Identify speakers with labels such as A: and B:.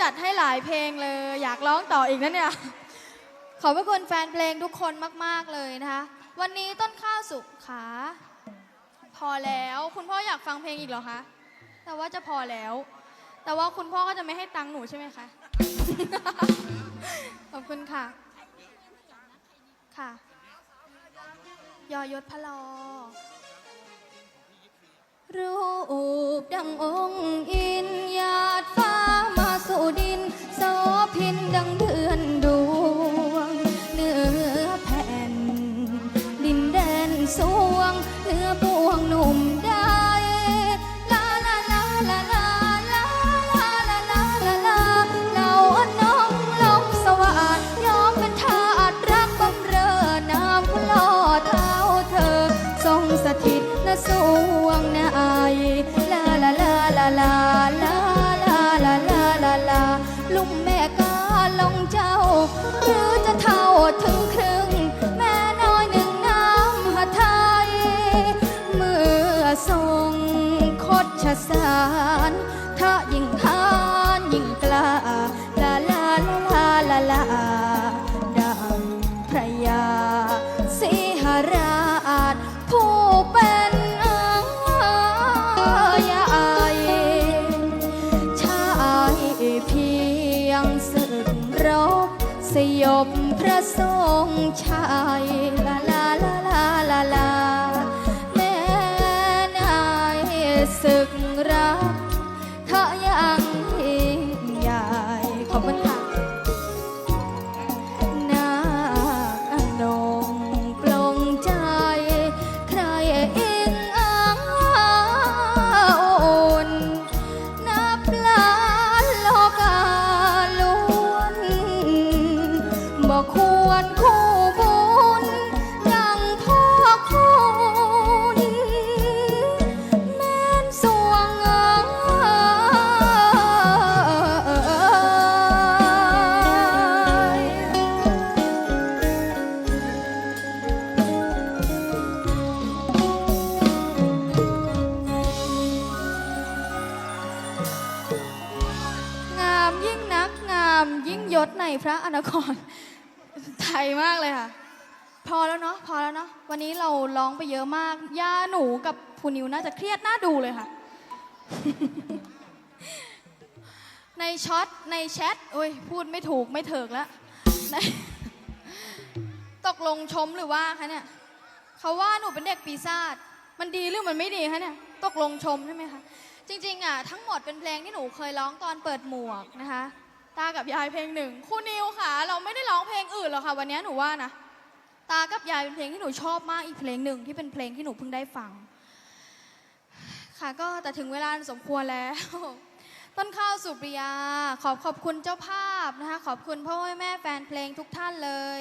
A: จัดให้หลายเพลงเลย อยากร้องต่ออีกนะเนี่ย ขอบพระคุณแฟนเพลงทุกคนมาก ๆ เลยนะคะ วันนี้ต้นข้าวสุกขาพอแล้วคุณพ่ออยากฟังเพลงอีกเหรอคะ แต่ว่าจะพอแล้ว แต่ว่าคุณพ่อก็จะไม่ให้ตังค์หนูใช่ไหมคะ ขอบคุณค่ะ ค่ะ ยอยศพะลอ รูปดังองค์อินยาดฟ้า วงในลาลาลาลาลาลาลาลาลาลาลาลุงแม่กาลงเจ้า หรือจะเท่าถึงครึ่ง แม่น้อยหนึ่งน้ำหาไทย เมื่อทรงคดชะสา สยบพระทรงชัยลาลาลาลาลาลาแม่นายศึก ดคู่บุญยังพ่อคุณแม่นสวงเอ่ยงามยิ่งนักงามยิ่งยศในพระอนครไทย มากเลยค่ะ พอแล้วเนาะพอแล้วเนาะวันนี้เราร้องไปเยอะมากย่าหนูกับพูนิวน่าจะเครียดน่าดูเลยค่ะ ในช็อตในแชทโอ้ยพูดไม่ถูกไม่เถิกแล้วในตกลงชมหรือว่าคะเนี่ยเขาว่าหนูเป็นเด็กปีศาจมันดีหรือมันไม่ดีคะเนี่ยตกลงชมใช่ไหมคะจริงๆอะทั้งหมดเป็นเพลงที่หนูเคยร้องตอนเปิดหมวกนะคะ กับยายเพลงหนึ่งคุณนิวค่ะ เราไม่ได้ร้องเพลงอื่นหรอกค่ะ วันนี้หนูว่านะตากับยายเป็นเพลงที่หนูชอบมากอีกเพลงหนึ่งที่เป็นเพลงที่หนูเพิ่งได้ฟัง ค่ะก็แต่ถึงเวลาสมควรแล้ว ต้นข้าวสุปริยา ขอบขอบคุณเจ้าภาพนะคะขอบคุณพ่อแม่แฟนเพลงทุกท่านเลย